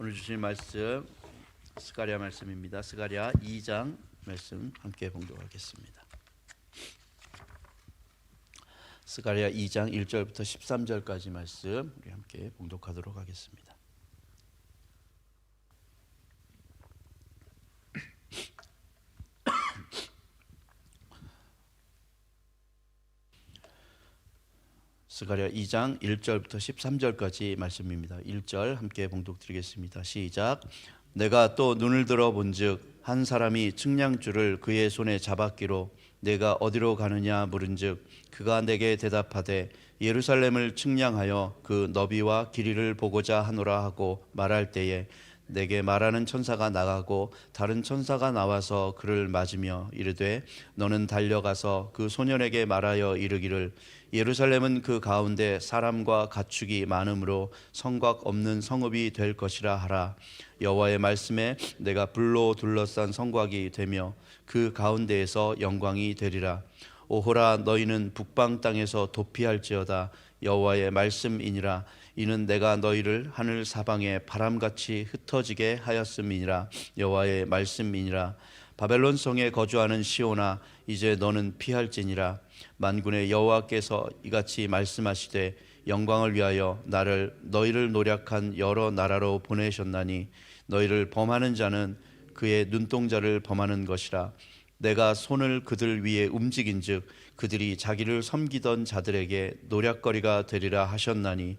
오늘 주신 말씀 스가랴 말씀입니다. 스가랴 2장 말씀 함께 봉독하겠습니다. 스가랴 2장 1절부터 13절까지 말씀 우리 함께 봉독하도록 하겠습니다. 스가랴 2장 1절부터 13절까지 말씀입니다. 1절 함께 봉독드리겠습니다. 시작. 내가 또 눈을 들어 본즉 한 사람이 측량줄을 그의 손에 잡았기로 내가 어디로 가느냐 물은즉 그가 내게 대답하되 예루살렘을 측량하여 그 너비와 길이를 보고자 하노라 하고 말할 때에 내게 말하는 천사가 나가고 다른 천사가 나와서 그를 맞으며 이르되 너는 달려가서 그 소년에게 말하여 이르기를 예루살렘은 그 가운데 사람과 가축이 많으므로 성곽 없는 성읍이 될 것이라 하라. 여호와의 말씀에 내가 불로 둘러싼 성곽이 되며 그 가운데에서 영광이 되리라. 오호라 너희는 북방 땅에서 도피할지어다. 여호와의 말씀이니라 이는 내가 너희를 하늘 사방에 바람같이 흩어지게 하였음이니라. 여호와의 말씀이니라. 바벨론 성에 거주하는 시온아 이제 너는 피할지니라. 만군의 여호와께서 이같이 말씀하시되 영광을 위하여 나를 너희를 노력한 여러 나라로 보내셨나니 너희를 범하는 자는 그의 눈동자를 범하는 것이라. 내가 손을 그들 위에 움직인즉 그들이 자기를 섬기던 자들에게 노략거리가 되리라 하셨나니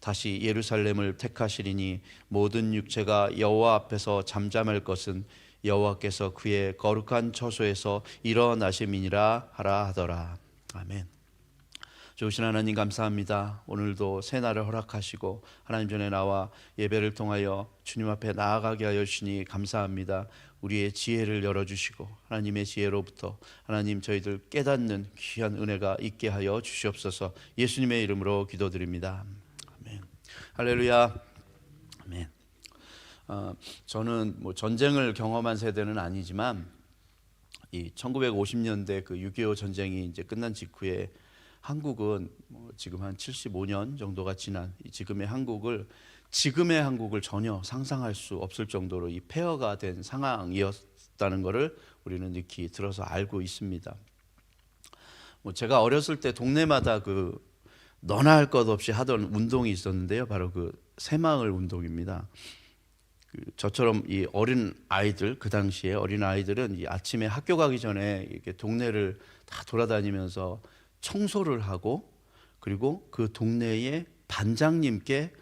다시 예루살렘을 택하시리니 모든 육체가 여호와 앞에서 잠잠할 것은 여호와께서 그의 거룩한 처소에서 일어나심이니라 하라 하더라 아멘. 좋으신 하나님 감사합니다. 오늘도 새 날을 허락하시고 하나님 전에 나와 예배를 통하여 주님 앞에 나아가게 하여 주시니 감사합니다. 우리의 지혜를 열어 주시고 하나님의 지혜로부터 하나님 저희들 깨닫는 귀한 은혜가 있게 하여 주시옵소서. 예수님의 이름으로 기도드립니다. 할렐루야. 아멘. 어, 저는 뭐 전쟁을 경험한 세대는 아니지만 이 1950년대 그 6.25 전쟁이 이제 끝난 직후에 한국은 뭐 지금 한 75년 정도가 지난 이 지금의 한국을 지금의 한국을 전혀 상상할 수 없을 정도로 이 폐허가 된 상황이었다는 것을 우리는 익히 들어서 알고 있습니다. 뭐 제가 어렸을 때 동네마다 그 너나 할 것 없이 하던 운동이 있었는데요. 바로 그 새마을 운동입니다. 그 저처럼 이 어린 아이들 그 당시에 어린 아이들은 이 아침에 학교 가기 전에 이렇게 동네를 다 돌아다니면서 청소를 하고 그리고 그 동네의 반장님께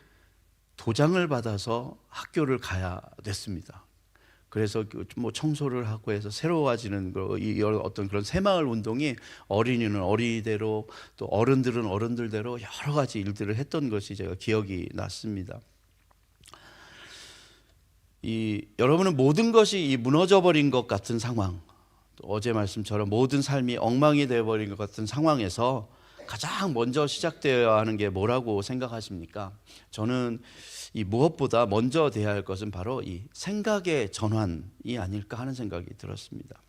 도장을 받아서 학교를 가야 됐습니다. 그래서 그뭐 청소를 하고 해서 새로워지는 거, 이 어떤 그런 새마을 운동이 어린이는 어린이대로 또 어른들은 어른들대로 여러 가지 일들을 했던 것이 제가 기억이 났습니다. 이 여러분은 모든 것이 이 무너져 버린 것 같은 상황, 또 어제 말씀처럼 모든 삶이 엉망이 되어 버린 것 같은 상황에서 가장 먼저 시작되어야 하는 게 뭐라고 생각하십니까? 저는 이 무엇보다 먼저 돼야 할 것은 바로 이 생각의 전환이 아닐까 하는 생각이 들었습니다.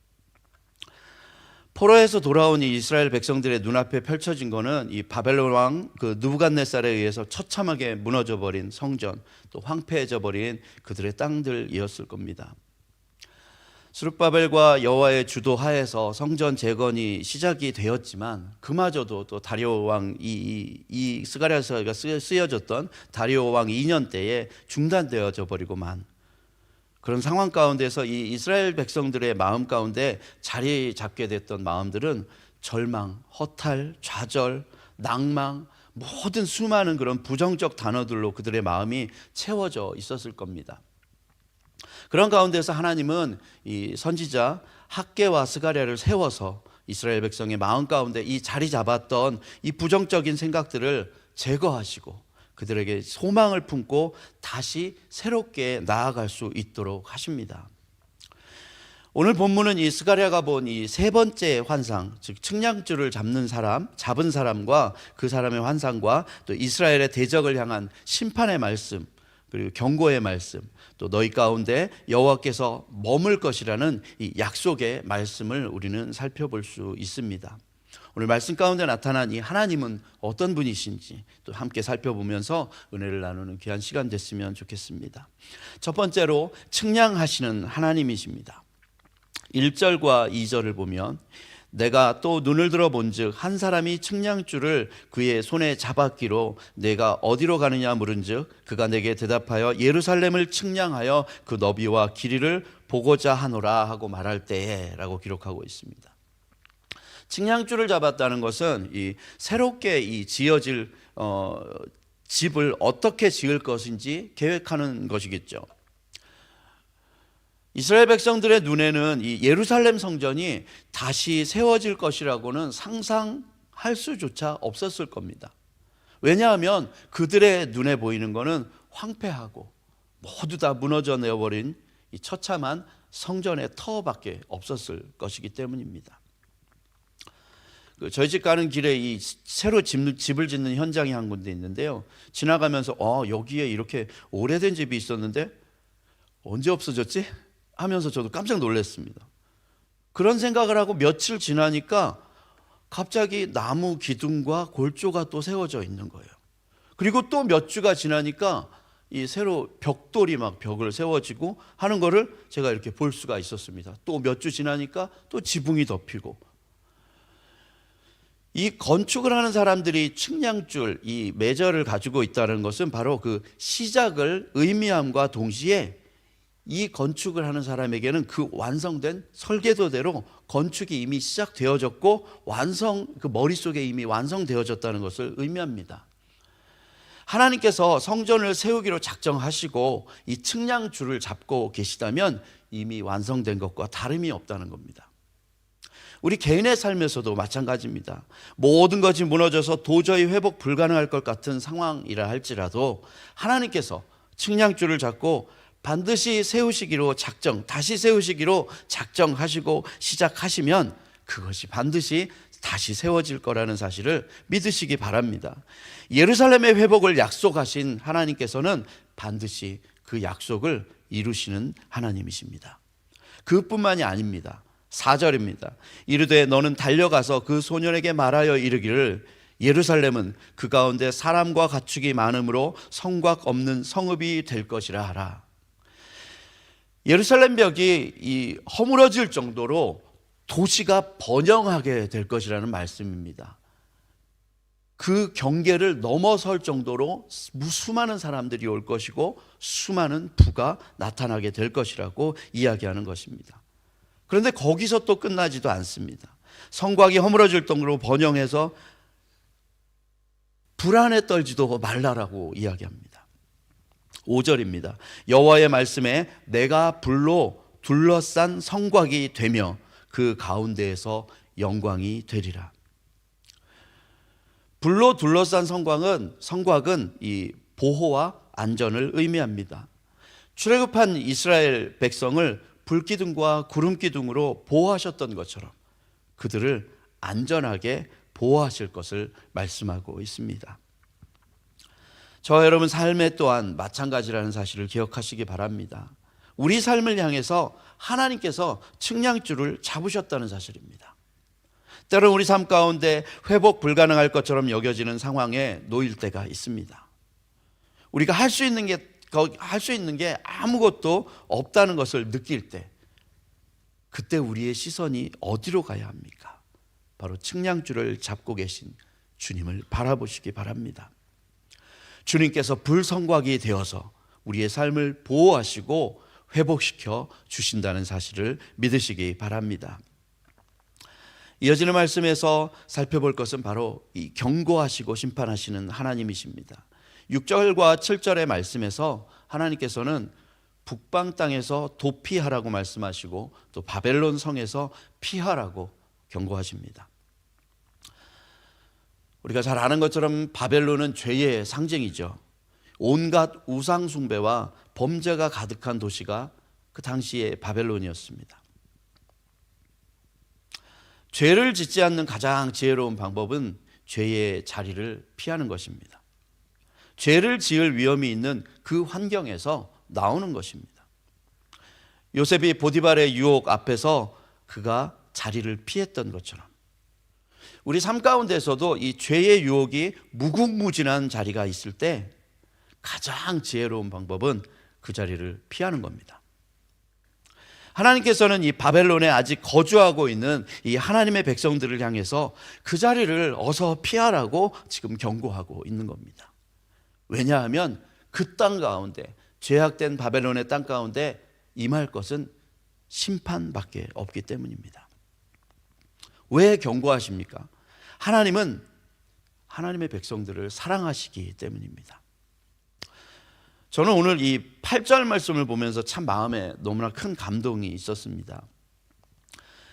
포로에서 돌아온 이 이스라엘 백성들의 눈앞에 펼쳐진 거는 이 바벨론 왕 그 누부갓네살에 의해서 처참하게 무너져 버린 성전 또 황폐해져 버린 그들의 땅들이었을 겁니다. 수르바벨과 여호와의 주도 하에서 성전 재건이 시작이 되었지만 그마저도 또 다리오 왕이 이, 이 스가랴서가 쓰여졌던 다리오 왕 2년 때에 중단되어져 버리고만 그런 상황 가운데서 이 이스라엘 백성들의 마음 가운데 자리 잡게 됐던 마음들은 절망, 허탈, 좌절, 낭망 모든 수많은 그런 부정적 단어들로 그들의 마음이 채워져 있었을 겁니다. 그런 가운데서 하나님은 이 선지자 학계와 스가랴를 세워서 이스라엘 백성의 마음 가운데 이 자리 잡았던 이 부정적인 생각들을 제거하시고 그들에게 소망을 품고 다시 새롭게 나아갈 수 있도록 하십니다. 오늘 본문은 이 스가랴가 본 이 세 번째 환상, 즉 측량줄을 잡는 사람, 잡은 사람과 그 사람의 환상과 또 이스라엘의 대적을 향한 심판의 말씀, 그리고 경고의 말씀, 또 너희 가운데 여호와께서 머물 것이라는 이 약속의 말씀을 우리는 살펴볼 수 있습니다. 오늘 말씀 가운데 나타난 이 하나님은 어떤 분이신지 또 함께 살펴보면서 은혜를 나누는 귀한 시간 됐으면 좋겠습니다. 첫 번째로 측량하시는 하나님이십니다. 1절과 2절을 보면 내가 또 눈을 들어 본즉 한 사람이 측량줄을 그의 손에 잡았기로 내가 어디로 가느냐 물은즉 그가 내게 대답하여 예루살렘을 측량하여 그 너비와 길이를 보고자 하노라 하고 말할 때에라고 기록하고 있습니다. 측량줄을 잡았다는 것은 이 새롭게 이 지어질 어, 집을 어떻게 지을 것인지 계획하는 것이겠죠. 이스라엘 백성들의 눈에는 이 예루살렘 성전이 다시 세워질 것이라고는 상상할 수조차 없었을 겁니다. 왜냐하면 그들의 눈에 보이는 것은 황폐하고 모두 다 무너져 내어버린 이 처참한 성전의 터밖에 없었을 것이기 때문입니다. 그 저희 집 가는 길에 이 새로 집, 집을 짓는 현장이 한 군데 있는데요. 지나가면서 어 여기에 이렇게 오래된 집이 있었는데 언제 없어졌지? 하면서 저도 깜짝 놀랐습니다. 그런 생각을 하고 며칠 지나니까 갑자기 나무 기둥과 골조가 또 세워져 있는 거예요. 그리고 또 몇 주가 지나니까 이 새로 벽돌이 막 벽을 세워지고 하는 거를 제가 이렇게 볼 수가 있었습니다. 또 몇 주 지나니까 또 지붕이 덮이고 이 건축을 하는 사람들이 측량줄 이 매저를 가지고 있다는 것은 바로 그 시작을 의미함과 동시에 이 건축을 하는 사람에게는 그 완성된 설계도대로 건축이 이미 시작되어졌고 완성 그 머릿속에 이미 완성되어졌다는 것을 의미합니다. 하나님께서 성전을 세우기로 작정하시고 이 측량줄을 잡고 계시다면 이미 완성된 것과 다름이 없다는 겁니다. 우리 개인의 삶에서도 마찬가지입니다. 모든 것이 무너져서 도저히 회복 불가능할 것 같은 상황이라 할지라도 하나님께서 측량줄을 잡고 반드시 세우시기로 작정, 다시 세우시기로 작정하시고 시작하시면 그것이 반드시 다시 세워질 거라는 사실을 믿으시기 바랍니다. 예루살렘의 회복을 약속하신 하나님께서는 반드시 그 약속을 이루시는 하나님이십니다. 그뿐만이 아닙니다. 4절입니다. 이르되 너는 달려가서 그 소년에게 말하여 이르기를 예루살렘은 그 가운데 사람과 가축이 많으므로 성곽 없는 성읍이 될 것이라 하라. 예루살렘 벽이 이 허물어질 정도로 도시가 번영하게 될 것이라는 말씀입니다. 그 경계를 넘어설 정도로 수많은 사람들이 올 것이고 수많은 부가 나타나게 될 것이라고 이야기하는 것입니다. 그런데 거기서 또 끝나지도 않습니다. 성곽이 허물어질 정도로 번영해서 불안에 떨지도 말라라고 이야기합니다. 5절입니다. 여호와의 말씀에 내가 불로 둘러싼 성곽이 되며 그 가운데에서 영광이 되리라. 불로 둘러싼 성곽은 성곽은 이 보호와 안전을 의미합니다. 출애굽한 이스라엘 백성을 불기둥과 구름기둥으로 보호하셨던 것처럼 그들을 안전하게 보호하실 것을 말씀하고 있습니다. 저 여러분 삶에 또한 마찬가지라는 사실을 기억하시기 바랍니다. 우리 삶을 향해서 하나님께서 측량줄을 잡으셨다는 사실입니다. 때로는 우리 삶 가운데 회복 불가능할 것처럼 여겨지는 상황에 놓일 때가 있습니다. 우리가 할 수 있는 게 할 수 있는 게 아무것도 없다는 것을 느낄 때 그때 우리의 시선이 어디로 가야 합니까? 바로 측량줄을 잡고 계신 주님을 바라보시기 바랍니다. 주님께서 불성곽이 되어서 우리의 삶을 보호하시고 회복시켜 주신다는 사실을 믿으시기 바랍니다. 이어지는 말씀에서 살펴볼 것은 바로 이 경고하시고 심판하시는 하나님이십니다. 6절과 7절의 말씀에서 하나님께서는 북방 땅에서 도피하라고 말씀하시고 또 바벨론 성에서 피하라고 경고하십니다. 우리가 잘 아는 것처럼 바벨론은 죄의 상징이죠. 온갖 우상 숭배와 범죄가 가득한 도시가 그 당시의 바벨론이었습니다. 죄를 짓지 않는 가장 지혜로운 방법은 죄의 자리를 피하는 것입니다. 죄를 지을 위험이 있는 그 환경에서 나오는 것입니다. 요셉이 보디발의 유혹 앞에서 그가 자리를 피했던 것처럼 우리 삶 가운데서도 이 죄의 유혹이 무궁무진한 자리가 있을 때 가장 지혜로운 방법은 그 자리를 피하는 겁니다. 하나님께서는 이 바벨론에 아직 거주하고 있는 이 하나님의 백성들을 향해서 그 자리를 어서 피하라고 지금 경고하고 있는 겁니다. 왜냐하면 그 땅 가운데 죄악된 바벨론의 땅 가운데 임할 것은 심판밖에 없기 때문입니다. 왜 경고하십니까? 하나님은 하나님의 백성들을 사랑하시기 때문입니다. 저는 오늘 이 8절 말씀을 보면서 참 마음에 너무나 큰 감동이 있었습니다.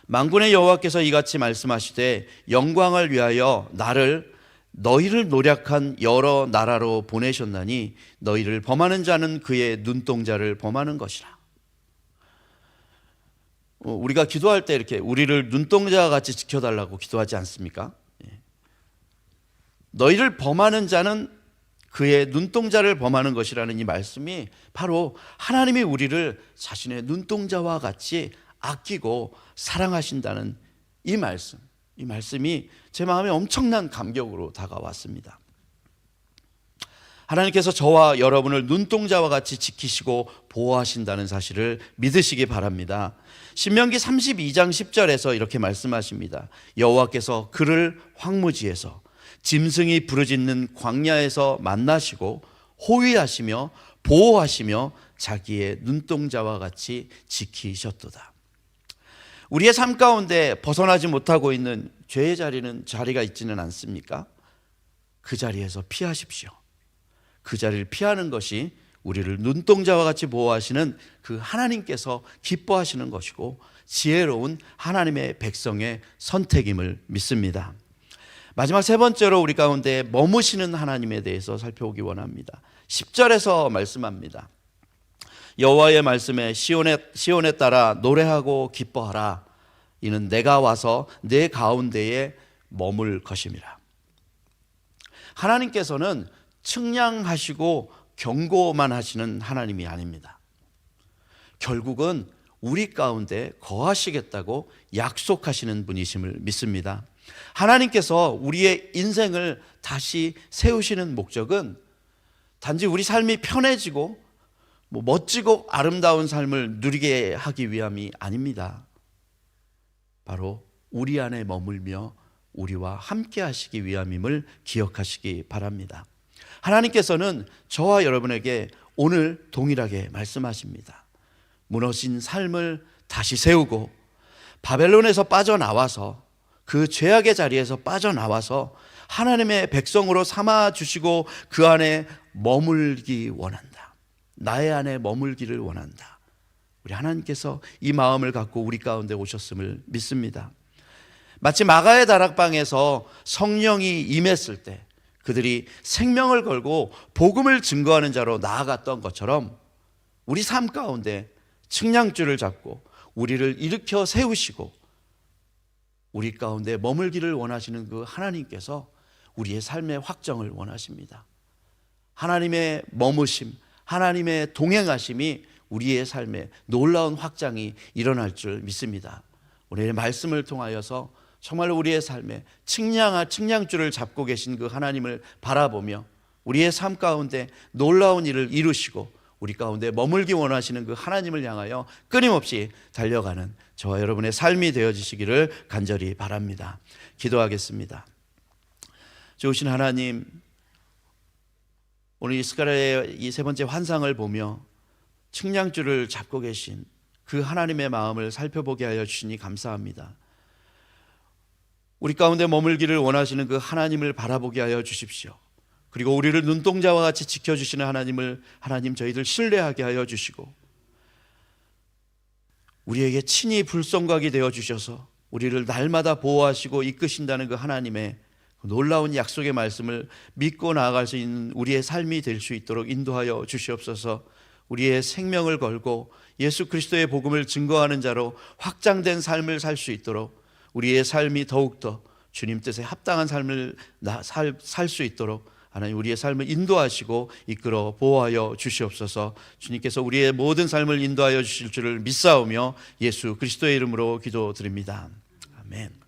만군의 여호와께서 이같이 말씀하시되 영광을 위하여 나를 너희를 노력한 여러 나라로 보내셨나니 너희를 범하는 자는 그의 눈동자를 범하는 것이라. 어, 우리가 기도할 때 이렇게 우리를 눈동자 같이 지켜달라고 기도하지 않습니까? 예. 너희를 범하는 자는 그의 눈동자를 범하는 것이라는 이 말씀이 바로 하나님이 우리를 자신의 눈동자와 같이 아끼고 사랑하신다는 이 말씀, 이 말씀이 제 마음에 엄청난 감격으로 다가왔습니다. 하나님께서 저와 여러분을 눈동자와 같이 지키시고 보호하신다는 사실을 믿으시기 바랍니다. 신명기 32장 10절에서 이렇게 말씀하십니다. 여호와께서 그를 황무지에서 짐승이 부르짖는 광야에서 만나시고 호위하시며 보호하시며 자기의 눈동자와 같이 지키셨도다. 우리의 삶 가운데 벗어나지 못하고 있는 죄의 자리는 자리가 있지는 않습니까? 그 자리에서 피하십시오. 그 자리를 피하는 것이 우리를 눈동자와 같이 보호하시는 그 하나님께서 기뻐하시는 것이고 지혜로운 하나님의 백성의 선택임을 믿습니다. 마지막 세 번째로 우리 가운데 머무시는 하나님에 대해서 살펴보기 원합니다. 10절에서 말씀합니다. 여호와의 말씀에 시온에 시온에 따라 노래하고 기뻐하라. 이는 내가 와서 내 가운데에 머물 것임이라. 하나님께서는 측량하시고 경고만 하시는 하나님이 아닙니다. 결국은 우리 가운데 거하시겠다고 약속하시는 분이심을 믿습니다. 하나님께서 우리의 인생을 다시 세우시는 목적은 단지 우리 삶이 편해지고 뭐 멋지고 아름다운 삶을 누리게 하기 위함이 아닙니다. 바로 우리 안에 머물며 우리와 함께 하시기 위함임을 기억하시기 바랍니다. 하나님께서는 저와 여러분에게 오늘 동일하게 말씀하십니다. 무너진 삶을 다시 세우고 바벨론에서 빠져나와서 그 죄악의 자리에서 빠져나와서 하나님의 백성으로 삼아 주시고 그 안에 머물기 원한다. 나의 안에 머물기를 원한다. 우리 하나님께서 이 마음을 갖고 우리 가운데 오셨음을 믿습니다. 마치 마가의 다락방에서 성령이 임했을 때 그들이 생명을 걸고 복음을 증거하는 자로 나아갔던 것처럼 우리 삶 가운데 측량줄을 잡고 우리를 일으켜 세우시고 우리 가운데 머물기를 원하시는 그 하나님께서 우리의 삶의 확정을 원하십니다. 하나님의 머무심, 하나님의 동행하심이 우리의 삶에 놀라운 확장이 일어날 줄 믿습니다. 오늘의 말씀을 통하여서 정말 우리의 삶에 측량아 측량줄을 잡고 계신 그 하나님을 바라보며 우리의 삶 가운데 놀라운 일을 이루시고 우리 가운데 머물기 원하시는 그 하나님을 향하여 끊임없이 달려가는 저와 여러분의 삶이 되어지시기를 간절히 바랍니다. 기도하겠습니다. 좋으신 하나님, 오늘 이스라엘의 이 세 번째 환상을 보며 측량줄을 잡고 계신 그 하나님의 마음을 살펴보게 하여 주시니 감사합니다. 우리 가운데 머물기를 원하시는 그 하나님을 바라보게 하여 주십시오. 그리고 우리를 눈동자와 같이 지켜주시는 하나님을 하나님 저희들 신뢰하게 하여 주시고 우리에게 친히 불성각이 되어 주셔서 우리를 날마다 보호하시고 이끄신다는 그 하나님의 놀라운 약속의 말씀을 믿고 나아갈 수 있는 우리의 삶이 될 수 있도록 인도하여 주시옵소서. 우리의 생명을 걸고 예수 그리스도의 복음을 증거하는 자로 확장된 삶을 살 수 있도록 우리의 삶이 더욱더 주님 뜻에 합당한 삶을 살 수 있도록 하나님 우리의 삶을 인도하시고 이끌어 보호하여 주시옵소서. 주님께서 우리의 모든 삶을 인도하여 주실 줄을 믿사오며 예수 그리스도의 이름으로 기도드립니다. 아멘.